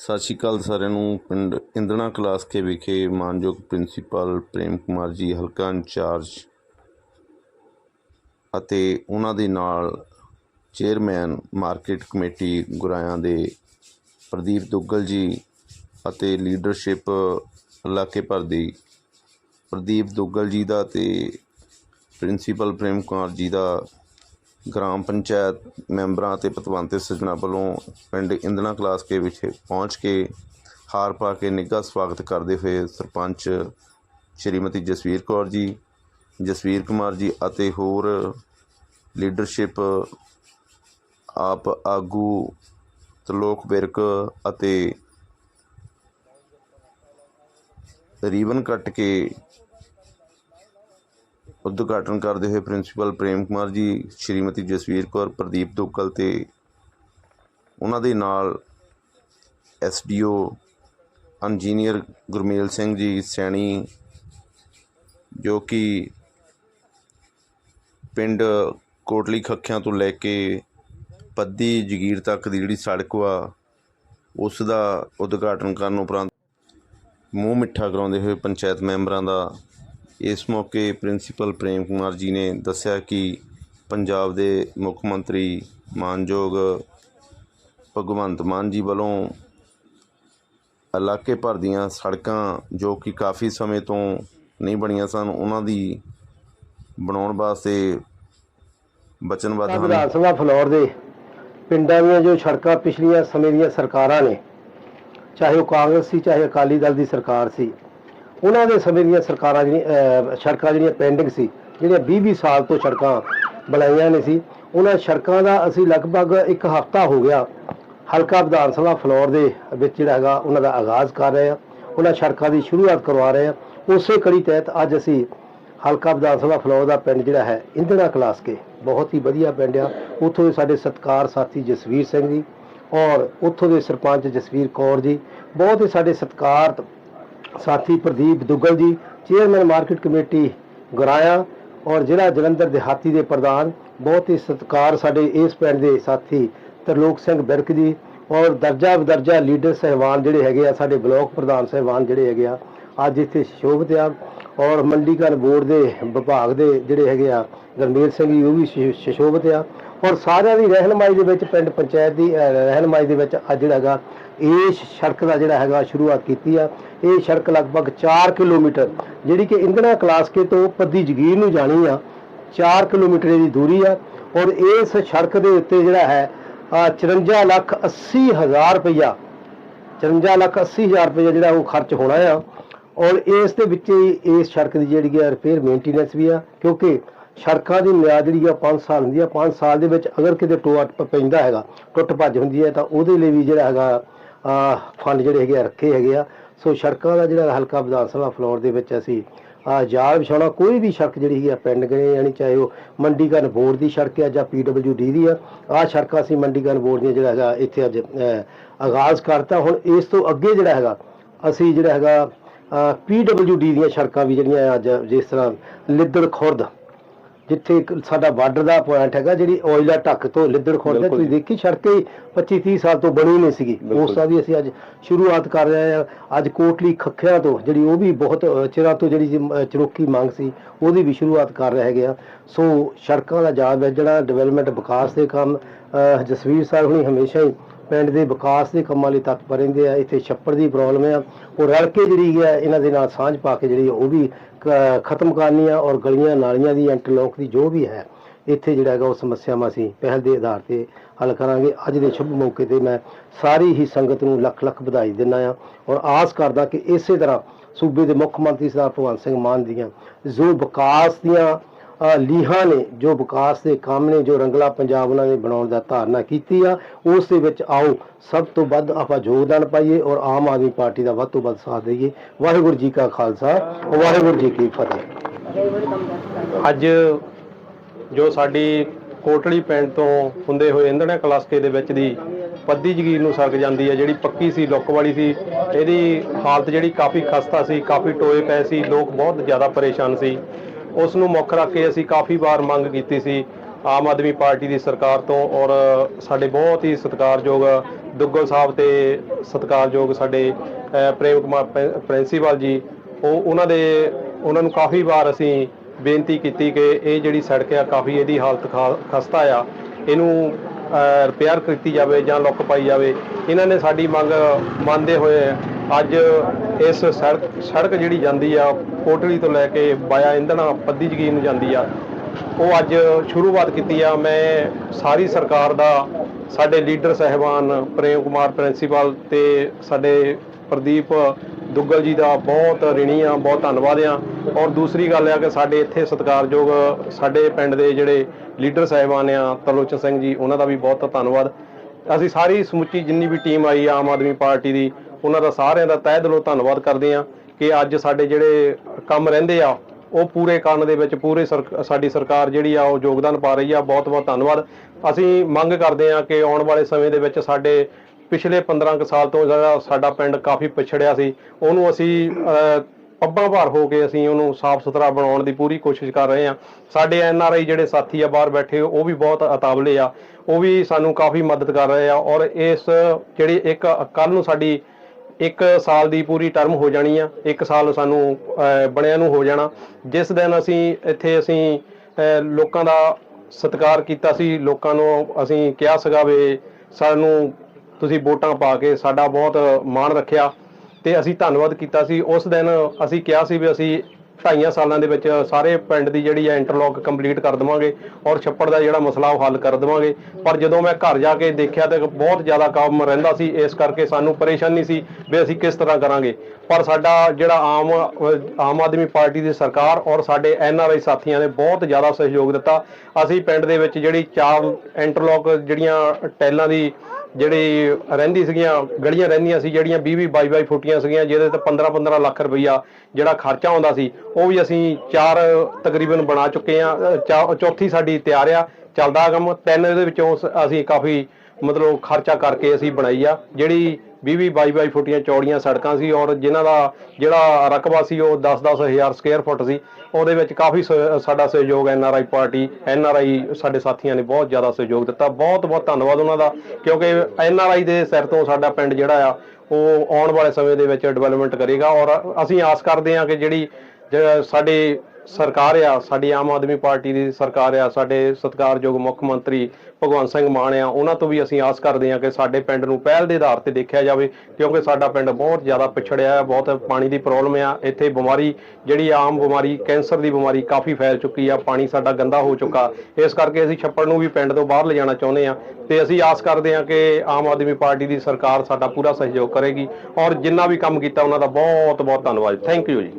ਸਤਿ ਸ਼੍ਰੀ ਅਕਾਲ ਸਾਰਿਆਂ ਨੂੰ, ਪਿੰਡ ਇੰਦਣਾ ਕਲਾਸ ਕੇ ਵਿਖੇ ਮਾਨਯੋਗ ਪ੍ਰਿੰਸੀਪਲ ਪ੍ਰੇਮ ਕੁਮਾਰ ਜੀ, ਹਲਕਾ ਇੰਚਾਰਜ ਅਤੇ ਉਹਨਾਂ ਦੇ ਨਾਲ ਚੇਅਰਮੈਨ ਮਾਰਕੀਟ ਕਮੇਟੀ ਗੁਰਾਇਆਂ ਦੇ ਪ੍ਰਦੀਪ ਦੁੱਗਲ ਜੀ ਅਤੇ ਲੀਡਰਸ਼ਿਪ ਇਲਾਕੇ ਭਰ ਦੀ ਪ੍ਰਦੀਪ ਦੁੱਗਲ ਜੀ ਦਾ ਤੇ ਪ੍ਰਿੰਸੀਪਲ ਪ੍ਰੇਮ ਕੁਮਾਰ ਜੀ ਦਾ ਗ੍ਰਾਮ ਪੰਚਾਇਤ ਮੈਂਬਰਾਂ ਅਤੇ ਪਤਵੰਤੇ ਸੱਜਣਾ ਵੱਲੋਂ ਪਿੰਡ ਇੰਦਣਾ ਕਲਾਸ ਕੇ ਵਿਖੇ ਪਹੁੰਚ ਕੇ ਹਾਰ ਪਾ ਕੇ ਨਿੱਘਾ ਸਵਾਗਤ ਕਰਦੇ ਹੋਏ ਸਰਪੰਚ ਸ਼੍ਰੀਮਤੀ ਜਸਵੀਰ ਕੌਰ ਜੀ, ਜਸਵੀਰ ਕੁਮਾਰ ਜੀ ਅਤੇ ਹੋਰ ਲੀਡਰਸ਼ਿਪ, ਆਪ ਆਗੂ ਤਲੋਕ ਬਿਰਕ ਅਤੇ ਰੀਬਨ ਕੱਟ ਕੇ ਉਦਘਾਟਨ ਕਰਦੇ ਹੋਏ ਪ੍ਰਿੰਸੀਪਲ ਪ੍ਰੇਮ ਕੁਮਾਰ ਜੀ, ਸ਼੍ਰੀਮਤੀ ਜਸਵੀਰ ਕੌਰ, ਪ੍ਰਦੀਪ ਦੁੱਗਲ ਤੇ ਉਹਨਾਂ ਦੇ ਨਾਲ ਐਸਡੀਓ ਇੰਜੀਨੀਅਰ ਗੁਰਮੇਲ ਸਿੰਘ ਜੀ ਸੈਣੀ, ਜੋ ਕਿ ਪਿੰਡ ਕੋਟਲੀ ਖੱਖਿਆਂ ਤੋਂ ਲੈ ਕੇ ਪੱਦੀ ਜਗੀਰ ਤੱਕ ਦੀ ਜਿਹੜੀ ਸੜਕ ਵਾ, ਉਸ ਦਾ ਉਦਘਾਟਨ ਕਰਨ ਉਪਰੰਤ ਮੂੰਹ ਮਿੱਠਾ ਕਰਾਉਂਦੇ ਹੋਏ ਪੰਚਾਇਤ ਮੈਂਬਰਾਂ ਦਾ ਇਸ ਮੌਕੇ ਪ੍ਰਿੰਸੀਪਲ ਪ੍ਰੇਮ ਕੁਮਾਰ ਜੀ ਨੇ ਦੱਸਿਆ ਕਿ ਪੰਜਾਬ ਦੇ ਮੁੱਖ ਮੰਤਰੀ ਮਾਨਯੋਗ ਭਗਵੰਤ ਮਾਨ ਜੀ ਵੱਲੋਂ ਇਲਾਕੇ ਭਰ ਦੀਆਂ ਸੜਕਾਂ ਜੋ ਕਿ ਕਾਫੀ ਸਮੇਂ ਤੋਂ ਨਹੀਂ ਬਣੀਆਂ ਸਨ ਉਹਨਾਂ ਦੀ ਬਣਾਉਣ ਵਾਸਤੇ ਵਚਨਬੱਧ ਹਨ ਵਿਧਾਨ ਸਭਾ ਫਲੋਰ ਦੇ ਪਿੰਡਾਂ ਦੀਆਂ ਜੋ ਸੜਕਾਂ ਪਿਛਲੀਆਂ ਸਮੇਂ ਦੀਆਂ ਸਰਕਾਰਾਂ ਨੇ ਚਾਹੇ ਉਹ ਕਾਂਗਰਸ ਸੀ ਚਾਹੇ ਅਕਾਲੀ ਦਲ ਦੀ ਸਰਕਾਰ ਸੀ ਉਹਨਾਂ ਦੇ ਸਮੇਂ ਦੀਆਂ ਸਰਕਾਰਾਂ ਜਿਹੜੀਆਂ ਸੜਕਾਂ ਜਿਹੜੀਆਂ ਪੈਂਡਿੰਗ ਸੀ, ਜਿਹੜੀਆਂ 20-20 ਸਾਲ ਤੋਂ ਸੜਕਾਂ ਬਣਾਈਆਂ ਨੇ ਸੀ, ਉਹਨਾਂ ਸੜਕਾਂ ਦਾ ਅਸੀਂ ਲਗਭਗ ਇੱਕ ਹਫ਼ਤਾ ਹੋ ਗਿਆ ਹਲਕਾ ਵਿਧਾਨ ਸਭਾ ਫਲੋਰ ਦੇ ਵਿੱਚ ਜਿਹੜਾ ਹੈਗਾ, ਉਹਨਾਂ ਦਾ ਆਗਾਜ਼ ਕਰ ਰਹੇ ਆ ਉਹਨਾਂ ਸੜਕਾਂ ਦੀ ਸ਼ੁਰੂਆਤ ਕਰਵਾ ਰਹੇ ਆ ਉਸੇ ਕੜੀ ਤਹਿਤ ਅੱਜ ਅਸੀਂ ਹਲਕਾ ਵਿਧਾਨ ਸਭਾ ਫਲੋਰ ਦਾ ਪਿੰਡ ਜਿਹੜਾ ਹੈ ਇੰਦਣਾ ਕਲਾਸ ਕੇ, ਬਹੁਤ ਹੀ ਵਧੀਆ ਪਿੰਡ ਆ। ਉੱਥੋਂ ਦੇ ਸਾਡੇ ਸਤਕਾਰ ਸਾਥੀ ਜਸਵੀਰ ਸਿੰਘ ਜੀ ਔਰ ਉੱਥੋਂ ਦੇ ਸਰਪੰਚ ਜਸਵੀਰ ਕੌਰ ਜੀ, ਬਹੁਤ ਹੀ ਸਾਡੇ ਸਤਿਕਾਰਤ ਸਾਥੀ ਪ੍ਰਦੀਪ ਦੁੱਗਲ ਜੀ ਚੇਅਰਮੈਨ ਮਾਰਕੀਟ ਕਮੇਟੀ ਗੁਰਾਇਆ ਔਰ ਜ਼ਿਲ੍ਹਾ ਜਲੰਧਰ ਦਿਹਾਤੀ ਦੇ ਪ੍ਰਧਾਨ। ਬਹੁਤ ਹੀ ਸਤਿਕਾਰ ਸਾਡੇ ਇਸ ਪਿੰਡ ਦੇ ਸਾਥੀ ਤਰਲੋਕ ਸਿੰਘ ਬਿਰਕ ਜੀ ਔਰ ਦਰਜਾ ਬਦਰਜਾ ਲੀਡਰ ਸਹਿਬਾਨ ਜਿਹੜੇ ਹੈਗੇ ਆ ਸਾਡੇ ਬਲਾਕ ਪ੍ਰਧਾਨ ਸਹਿਬਾਨ ਜਿਹੜੇ ਹੈਗੇ ਆ ਅੱਜ ਇੱਥੇ ਸ਼ੋਭਤ ਆ ਔਰ ਮੰਡੀਕਰਨ ਬੋਰਡ ਦੇ ਵਿਭਾਗ ਦੇ ਜਿਹੜੇ ਹੈਗੇ ਆ ਗਰਮੇਲ ਸਿੰਘ ਜੀ ਉਹ ਵੀ ਸ਼ਿ- ਸ਼ਿਸ਼ੋਭਤ ਆ ਔਰ ਸਾਰਿਆਂ ਦੀ ਰਹਿਨਮਾਈ ਦੇ ਵਿੱਚ ਪਿੰਡ ਪੰਚਾਇਤ ਦੀ ਅਹ, ਰਹਿਨਮਾਈ ਦੇ ਵਿੱਚ ਅੱਜ ਜਿਹੜਾ ਹੈਗਾ ਇਸ ਸੜਕ ਦਾ ਜਿਹੜਾ ਹੈਗਾ ਸ਼ੁਰੂਆਤ ਕੀਤੀ ਆ। ਇਹ ਸੜਕ ਲਗਭਗ 4 ਕਿਲੋਮੀਟਰ ਜਿਹੜੀ ਕਿ ਇੰਦਣਾ ਕਲਾਸਕੇ ਤੋਂ ਪੱਦੀ ਜਗੀਰ ਨੂੰ ਜਾਣੀ ਆ। 4 ਕਿਲੋਮੀਟਰ ਦੀ ਦੂਰੀ ਆ ਔਰ ਇਸ ਸੜਕ ਦੇ ਉੱਤੇ ਜਿਹੜਾ ਹੈ ਅਹ, 54 ਲੱਖ 80 ਹਜ਼ਾਰ ਰੁਪਈਆ 54 ਲੱਖ 80 ਹਜ਼ਾਰ ਰੁਪਏ ਜਿਹੜਾ ਉਹ ਖਰਚ ਹੋਣਾ ਆ। ਔਰ ਇਸ ਦੇ ਵਿੱਚ ਹੀ ਇਸ ਸੜਕ ਦੀ ਜਿਹੜੀ ਹੈ ਰਿਪੇਅਰ ਮੇਨਟੇਨੈਂਸ ਵੀ ਆ ਕਿਉਂਕਿ ਸੜਕਾਂ ਦੀ ਮਿਆਦ ਜਿਹੜੀ ਆ 5 ਸਾਲ ਹੁੰਦੀ ਆ। 5 ਸਾਲ ਦੇ ਵਿੱਚ ਅਗਰ ਕਿਤੇ ਟੋਆ ਪੈਂਦਾ ਹੈਗਾ ਟੁੱਟ ਭੱਜ ਹੁੰਦੀ ਹੈ ਤਾਂ ਉਹਦੇ ਲਈ ਵੀ ਜਿਹੜਾ ਹੈਗਾ ਫੰਡ ਜਿਹੜੇ ਹੈਗੇ ਆ, ਰੱਖੇ ਹੈਗੇ ਆ। ਸੋ ਸੜਕਾਂ ਦਾ ਜਿਹੜਾ ਹਲਕਾ ਵਿਧਾਨ ਸਭਾ ਫਲੋਰ ਦੇ ਵਿੱਚ ਅਸੀਂ ਆ ਜਾਲ ਵਿਛਾਉਣਾ, ਕੋਈ ਵੀ ਸੜਕ ਜਿਹੜੀ ਹੈਗੀ ਆ ਪਿੰਡ ਗਏ, ਯਾਨੀ ਚਾਹੇ ਉਹ ਮੰਡੀਕਰਨ ਬੋਰਡ ਦੀ ਸੜਕ ਆ ਜਾਂ ਡੀ ਦੀ ਆ ਆ ਸੜਕਾਂ ਅਸੀਂ ਮੰਡੀਕਰਨ ਬੋਰਡ ਦੀਆਂ ਜਿਹੜਾ ਹੈਗਾ, ਇੱਥੇ ਅੱਜ ਆਗਾਜ਼ ਕਰਤਾ। ਹੁਣ ਇਸ ਤੋਂ ਅੱਗੇ ਜਿਹੜਾ ਹੈਗਾ, ਅਸੀਂ ਜਿਹੜਾ ਹੈਗਾ ਡੀ ਦੀਆਂ ਸੜਕਾਂ ਵੀ ਜਿਹੜੀਆਂ ਅੱਜ ਜਿਸ ਤਰ੍ਹਾਂ ਲਿੱਦੜ ਖੁਰਦ ਜਿੱਥੇ ਇੱਕ ਸਾਡਾ ਬਾਰਡਰ ਦਾ ਪੁਆਇੰਟ ਹੈਗਾ ਜਿਹੜੀ ਔਇਲਾ ਢੱਕ ਤੋਂ ਲਿੱਦੜ ਖੁਰਦ ਹੈ ਤੁਸੀਂ ਦੇਖੀ ਸੜਕ ਹੀ 25 30 ਸਾਲ ਤੋਂ ਬਣੀ ਨਹੀਂ ਸੀਗੀ। ਉਸ ਦਾ ਵੀ ਅਸੀਂ ਅੱਜ ਸ਼ੁਰੂਆਤ ਕਰ ਰਹੇ ਹਾਂ। ਅੱਜ ਕੋਟਲੀ ਖੱਖਿਆਂ ਤੋਂ ਜਿਹੜੀ ਉਹ ਵੀ ਬਹੁਤ ਚਿਰਾਂ ਤੋਂ ਜਿਹੜੀ ਚਰੋਕੀ ਮੰਗ ਸੀ ਉਹਦੀ ਵੀ ਸ਼ੁਰੂਆਤ ਕਰ ਰਹੇ ਹੈਗੇ ਆ। ਸੋ ਸੜਕਾਂ ਦਾ ਜਾਲ ਵਿੱਚ ਜਿਹੜਾ ਡਿਵੈਲਪਮੈਂਟ ਵਿਕਾਸ ਦੇ ਕੰਮ ਜਸਵੀਰ ਸਾਹਿਬ ਹੁਣੀ ਹਮੇਸ਼ਾ ਹੀ ਪਿੰਡ ਦੇ ਵਿਕਾਸ ਦੇ ਕੰਮਾਂ ਲਈ ਤਤਪਰ ਰਹਿੰਦੇ ਆ, ਇੱਥੇ ਛੱਪੜ ਦੀ ਪ੍ਰੋਬਲਮ ਆ। ਉਹ ਰਲ ਕੇ ਜਿਹੜੀ ਹੈ, ਇਹਨਾਂ ਦੇ ਨਾਲ ਸਾਂਝ ਪਾ ਕੇ ਜਿਹੜੀ ਉਹ ਵੀ ਖਤਮ ਕਰਨੀ ਆ ਔਰ ਗਲੀਆਂ ਨਾਲੀਆਂ ਦੀ ਇੰਟਰਲੋਕ ਦੀ ਜੋ ਵੀ ਹੈ, ਇੱਥੇ ਜਿਹੜਾ ਹੈਗਾ ਉਹ ਸਮੱਸਿਆਵਾਂ ਅਸੀਂ ਪਹਿਲ ਦੇ ਆਧਾਰ ਤੇ ਹੱਲ ਕਰਾਂਗੇ। ਅੱਜ ਦੇ ਸ਼ੁਭ ਮੌਕੇ ਤੇ ਮੈਂ ਸਾਰੀ ਹੀ ਸੰਗਤ ਨੂੰ ਲੱਖ ਲੱਖ ਵਧਾਈ ਦਿੰਦਾ ਆ ਔਰ ਆਸ ਕਰਦਾ ਕਿ ਇਸੇ ਤਰ੍ਹਾਂ ਸੂਬੇ ਦੇ ਮੁੱਖ ਮੰਤਰੀ ਸਰਦਾਰ ਭਗਵੰਤ ਸਿੰਘ ਮਾਨ ਦੀਆਂ ਜੋ ਵਿਕਾਸ ਦੀਆਂ ਲੀਹਾਂ ਨੇ ਜੋ ਵਿਕਾਸ ਦੇ ਕੰਮ ਨੇ, ਜੋ ਰੰਗਲਾ ਪੰਜਾਬ ਉਹਨਾਂ ਨੇ ਬਣਾਉਣ ਦਾ ਧਾਰਨਾ ਕੀਤੀ ਆ, ਉਸ ਦੇ ਵਿੱਚ ਆਓ, ਸਭ ਤੋਂ ਵੱਧ ਆਪਾਂ ਯੋਗਦਾਨ ਪਾਈਏ ਔਰ ਆਮ ਆਦਮੀ ਪਾਰਟੀ ਦਾ ਵੱਧ ਤੋਂ ਵੱਧ ਸਾਥ ਦਈਏ। ਵਾਹਿਗੁਰੂ ਜੀ ਕਾ ਖਾਲਸਾ, ਵਾਹਿਗੁਰੂ ਜੀ ਕੀ ਫਤਿਹ। ਅੱਜ ਜੋ ਸਾਡੀ ਕੋਟਲੀ ਪਿੰਡ ਤੋਂ ਹੁੰਦੇ ਹੋਏ ਇੰਦਣਾ ਕਲਾਸਕੇ ਦੇ ਵਿੱਚ ਦੀ ਪੱਦੀ ਜਗੀਰ ਨੂੰ ਸਰਕ ਜਾਂਦੀ ਹੈ, ਜਿਹੜੀ ਪੱਕੀ ਸੀ, ਲੁੱਕ ਵਾਲੀ ਸੀ, ਇਹਦੀ ਹਾਲਤ ਜਿਹੜੀ ਕਾਫੀ ਖਸਤਾ ਸੀ, ਕਾਫੀ ਟੋਏ ਪਏ ਸੀ, ਲੋਕ ਬਹੁਤ ਜ਼ਿਆਦਾ ਪਰੇਸ਼ਾਨ ਸੀ। ਉਸ ਨੂੰ ਮੁੱਖ ਰੱਖ ਕੇ ਅਸੀਂ ਕਾਫੀ ਵਾਰ ਮੰਗ ਕੀਤੀ ਸੀ ਆਮ ਆਦਮੀ ਪਾਰਟੀ ਦੀ ਸਰਕਾਰ ਤੋਂ ਔਰ ਸਾਡੇ ਬਹੁਤ ਹੀ ਸਤਿਕਾਰਯੋਗ ਦੁੱਗਲ ਸਾਹਿਬ ਤੇ ਸਤਿਕਾਰਯੋਗ ਸਾਡੇ ਪ੍ਰੇਮ ਕੁਮਾਰ ਪ੍ਰਿੰਸੀਪਲ ਜੀ, ਉਹ ਉਹਨਾਂ ਦੇ, ਉਹਨਾਂ ਨੂੰ ਕਾਫੀ ਵਾਰ ਅਸੀਂ ਬੇਨਤੀ ਕੀਤੀ ਕਿ ਇਹ ਜਿਹੜੀ ਸੜਕ ਆ ਕਾਫੀ ਇਹਦੀ ਹਾਲਤ ਖਾ- ਖਸਤਾ ਆ, ਇਹਨੂੰ ਰਿਪੇਅਰ ਕੀਤੀ ਜਾਵੇ ਜਾਂ ਲੁੱਕ ਪਾਈ ਜਾਵੇ। ਇਹਨਾਂ ਨੇ ਸਾਡੀ ਮੰਗ ਮੰਨਦੇ ਹੋਏ ਅੱਜ ਇਸ ਸੜਕ ਸੜਕ ਜਿਹੜੀ ਜਾਂਦੀ ਆ, ਕੋਟਲੀ ਤੋਂ ਲੈ ਕੇ ਬਾਇਆ ਇੰਧਣਾ ਪੱਦੀ ਜਗੀਰ ਨੂੰ ਜਾਂਦੀ ਆ। ਉਹ ਅੱਜ ਸ਼ੁਰੂਆਤ ਕੀਤੀ ਆ। ਮੈਂ ਸਾਰੀ ਸਰਕਾਰ ਦਾ, ਸਾਡੇ ਲੀਡਰ ਸਹਿਬਾਨ ਪ੍ਰੇਮ ਕੁਮਾਰ ਪ੍ਰਿੰਸੀਪਲ ਤੇ ਸਾਡੇ ਪ੍ਰਦੀਪ ਦੁੱਗਲ ਜੀ ਦਾ ਬਹੁਤ ਰਿਣੀ ਆ, ਬਹੁਤ ਧੰਨਵਾਦ ਆ। ਔਰ ਦੂਸਰੀ ਗੱਲ ਆ ਕਿ ਸਾਡੇ ਇੱਥੇ ਸਤਿਕਾਰਯੋਗ ਸਾਡੇ ਪਿੰਡ ਦੇ ਜਿਹੜੇ ਲੀਡਰ ਸਹਿਬਾਨ ਆ, ਤਲੋਚਨ ਸਿੰਘ ਜੀ, ਉਹਨਾਂ ਦਾ ਵੀ ਬਹੁਤ ਧੰਨਵਾਦ। ਅਸੀਂ ਸਾਰੀ ਸਮੁੱਚੀ ਜਿੰਨੀ ਵੀ ਟੀਮ ਆਈ ਆਮ ਆਦਮੀ ਪਾਰਟੀ ਦੀ ਉਹਨਾਂ ਦਾ ਸਾਰਿਆਂ ਦਾ ਤਹਿ ਦਿਲੋਂ ਧੰਨਵਾਦ ਕਰਦੇ ਆ ਕਿ ਅੱਜ ਸਾਡੇ ਜਿਹੜੇ ਕੰਮ ਰਹਿੰਦੇ ਆ, ਉਹ ਪੂਰੇ ਕਰਨ ਦੇ ਵਿੱਚ ਪੂਰੇ ਸਰਕ- ਸਾਡੀ ਸਰਕਾਰ ਜਿਹੜੀ ਆ, ਉਹ ਯੋਗਦਾਨ ਪਾ ਰਹੀ ਆ। ਬਹੁਤ ਬਹੁਤ ਧੰਨਵਾਦ। ਅਸੀਂ ਮੰਗ ਕਰਦੇ ਆ ਕਿ ਆਉਣ ਵਾਲੇ ਸਮੇਂ ਦੇ ਵਿੱਚ ਸਾਡੇ ਪਿਛਲੇ 15 ਕੁ ਸਾਲ ਤੋਂ ਜਿਹੜਾ ਸਾਡਾ ਪਿੰਡ ਕਾਫੀ ਪਿਛੜਿਆ ਸੀ, ਉਹਨੂੰ ਅਸੀਂ ਪੱਬਾਂ ਭਾਰ ਹੋ ਕੇ ਅਸੀਂ ਉਹਨੂੰ ਸਾਫ਼ ਸੁਥਰਾ ਬਣਾਉਣ ਦੀ ਪੂਰੀ ਕੋਸ਼ਿਸ਼ ਕਰ ਰਹੇ ਹਾਂ। ਸਾਡੇ ਐਨ ਆਰ ਆਈ ਜਿਹੜੇ ਸਾਥੀ ਆ ਬਾਹਰ ਬੈਠੇ, ਉਹ ਵੀ ਬਹੁਤ ਅਤਾਵਲੇ ਆ। ਉਹ ਵੀ ਸਾਨੂੰ ਕਾਫੀ ਮਦਦ ਕਰ ਰਹੇ ਆ ਔਰ ਇਸ ਜਿਹੜੀ ਇੱਕ ਕੱਲ ਨੂੰ ਸਾਡੀ ਇੱਕ ਸਾਲ ਦੀ ਪੂਰੀ ਟਰਮ ਹੋ ਜਾਣੀ ਆ, ਇੱਕ ਸਾਲ ਸਾਨੂੰ ਬਣਿਆ ਨੂੰ ਹੋ ਜਾਣਾ। ਜਿਸ ਦਿਨ ਅਸੀਂ ਇੱਥੇ ਅਸੀਂ ਲੋਕਾਂ ਦਾ ਸਤਿਕਾਰ ਕੀਤਾ ਸੀ, ਲੋਕਾਂ ਨੂੰ ਅਸੀਂ ਕਿਹਾ ਸੀਗਾ ਵੀ ਸਾਨੂੰ ਤੁਸੀਂ ਵੋਟਾਂ ਪਾ ਕੇ ਸਾਡਾ ਬਹੁਤ ਮਾਣ ਰੱਖਿਆ ਤੇ ਅਸੀਂ ਧੰਨਵਾਦ ਕੀਤਾ ਸੀ। ਉਸ ਦਿਨ ਅਸੀਂ ਕਿਹਾ ਸੀ ਵੀ ਅਸੀਂ ਢਾਈਆਂ ਸਾਲਾਂ ਦੇ ਵਿੱਚ ਸਾਰੇ ਪਿੰਡ ਦੀ ਜਿਹੜੀ ਹੈ ਇੰਟਰਲੌਕ ਕੰਪਲੀਟ ਕਰ ਦੇਵਾਂਗੇ ਔਰ ਛੱਪੜ ਦਾ ਜਿਹੜਾ ਮਸਲਾ ਉਹ ਹੱਲ ਕਰ ਦੇਵਾਂਗੇ। ਪਰ ਜਦੋਂ ਮੈਂ ਘਰ ਜਾ ਕੇ ਦੇਖਿਆ ਤਾਂ ਬਹੁਤ ਜ਼ਿਆਦਾ ਕੰਮ ਰਹਿੰਦਾ ਸੀ, ਇਸ ਕਰਕੇ ਸਾਨੂੰ ਪਰੇਸ਼ਾਨੀ ਸੀ ਵੀ ਅਸੀਂ ਕਿਸ ਤਰ੍ਹਾਂ ਕਰਾਂਗੇ। ਪਰ ਸਾਡਾ ਜਿਹੜਾ ਆਮ ਆਮ ਆਦਮੀ ਪਾਰਟੀ ਦੀ ਸਰਕਾਰ ਔਰ ਸਾਡੇ ਐਨ ਆਰ ਆਈ ਸਾਥੀਆਂ ਨੇ ਬਹੁਤ ਜ਼ਿਆਦਾ ਸਹਿਯੋਗ ਦਿੱਤਾ। ਅਸੀਂ ਪਿੰਡ ਦੇ ਵਿੱਚ ਜਿਹੜੀ ਚਾਰ ਇੰਟਰਲੌਕ ਜਿਹੜੀਆਂ ਟੈਲਾਂ ਦੀ ਜਿਹੜੀ ਰਹਿੰਦੀ ਸੀਗੀਆਂ, ਗਲੀਆਂ ਰਹਿੰਦੀਆਂ ਸੀ, ਜਿਹੜੀਆਂ 20 20 22 22 ਫੁੱਟੀਆਂ ਸੀਗੀਆਂ, ਜਿਹਦੇ ਤੇ 15 15 ਲੱਖ ਰੁਪਈਆ ਜਿਹੜਾ ਖਰਚਾ ਆਉਂਦਾ ਸੀ, ਉਹ ਵੀ ਅਸੀਂ ਚਾਰ ਤਕਰੀਬਨ ਬਣਾ ਚੁੱਕੇ ਆ ਚੌਥੀ ਸਾਡੀ ਤਿਆਰ ਆ, ਚੱਲਦਾ ਕੰਮ, ਤਿੰਨ ਇਹਦੇ ਵਿੱਚੋਂ ਸ- ਅਸੀਂ ਕਾਫੀ ਮਤਲਬ ਖਰਚਾ ਕਰਕੇ ਅਸੀਂ ਬਣਾਈ ਆ, ਜਿਹੜੀ 20 20 22 ਬਾਈ ਫੁੱਟੀਆਂ ਚੌੜੀਆਂ ਸੜਕਾਂ ਸੀ ਔਰ ਜਿਨ੍ਹਾਂ ਦਾ ਜਿਹੜਾ ਰਕਬਾ ਸੀ ਉਹ 10 10 ਹਜ਼ਾਰ ਸਕੁਅਰ ਫੁੱਟ ਸੀ। ਉਹਦੇ ਵਿੱਚ ਕਾਫੀ ਸ- ਸਾਡਾ ਸਹਿਯੋਗ N R I party, N R I ਸਾਡੇ ਸਾਥੀਆਂ ਨੇ ਬਹੁਤ ਜ਼ਿਆਦਾ ਸਹਿਯੋਗ ਦਿੱਤਾ। ਬਹੁਤ ਬਹੁਤ ਧੰਨਵਾਦ ਉਹਨਾਂ ਦਾ, ਕਿਉਂਕਿ ਐਨ ਆਰ ਆਈ ਦੇ ਸਿਰ ਤੋਂ ਸਾਡਾ ਪਿੰਡ ਜਿਹੜਾ ਆ, ਉਹ ਆਉਣ ਵਾਲੇ ਸਮੇਂ ਦੇ ਵਿੱਚ ਡਿਵੈਲਪਮੈਂਟ ਕਰੇਗਾ ਔਰ ਅਸੀਂ ਆਸ ਕਰਦੇ ਹਾਂ ਕਿ ਜਿਹੜੀ, ਜਿਹੜਾ ਸਾਡੀ ਸਰਕਾਰ ਆ, ਸਾਡੀ ਆਮ ਆਦਮੀ ਪਾਰਟੀ ਦੀ ਸਰਕਾਰ ਆ, ਸਾਡੇ ਸਤਿਕਾਰਯੋਗ ਮੁੱਖ ਮੰਤਰੀ ਭਗਵੰਤ ਸਿੰਘ ਮਾਨ ਆ, ਉਹਨਾਂ ਤੋਂ ਵੀ ਅਸੀਂ ਆਸ ਕਰਦੇ ਹਾਂ ਕਿ ਸਾਡੇ ਪਿੰਡ ਨੂੰ ਪਹਿਲ ਦੇ ਆਧਾਰ ਤੇ ਦੇਖਿਆ ਜਾਵੇ, ਕਿਉਂਕਿ ਸਾਡਾ ਪਿੰਡ ਬਹੁਤ ਜ਼ਿਆਦਾ ਪਿਛੜਿਆ ਹੈ ਬਹੁਤ ਪਾਣੀ ਦੀ ਪ੍ਰੋਬਲਮ ਆ, ਇੱਥੇ ਬਿਮਾਰੀ ਜਿਹੜੀ ਆਮ ਬਿਮਾਰੀ, ਕੈਂਸਰ ਦੀ ਬਿਮਾਰੀ ਕਾਫੀ ਫੈਲ ਚੁੱਕੀ ਆ, ਪਾਣੀ ਸਾਡਾ ਗੰਦਾ ਹੋ ਚੁੱਕਾ, ਇਸ ਕਰਕੇ ਅਸੀਂ ਛੱਪੜ ਨੂੰ ਵੀ ਪਿੰਡ ਤੋਂ ਬਾਹਰ ਲਿਜਾਣਾ ਚਾਹੁੰਦੇ ਆ ਤੇ ਅਸੀਂ ਆਸ ਕਰਦੇ ਹਾਂ ਕਿ ਆਮ ਆਦਮੀ ਪਾਰਟੀ ਦੀ ਸਰਕਾਰ ਸਾਡਾ ਪੂਰਾ ਸਹਿਯੋਗ ਕਰੇਗੀ, ਔਰ ਜਿੰਨਾ ਵੀ ਕੰਮ ਕੀਤਾ ਉਹਨਾਂ ਦਾ ਬਹੁਤ ਬਹੁਤ ਧੰਨਵਾਦ ਥੈਂਕ ਯੂ ਜੀ।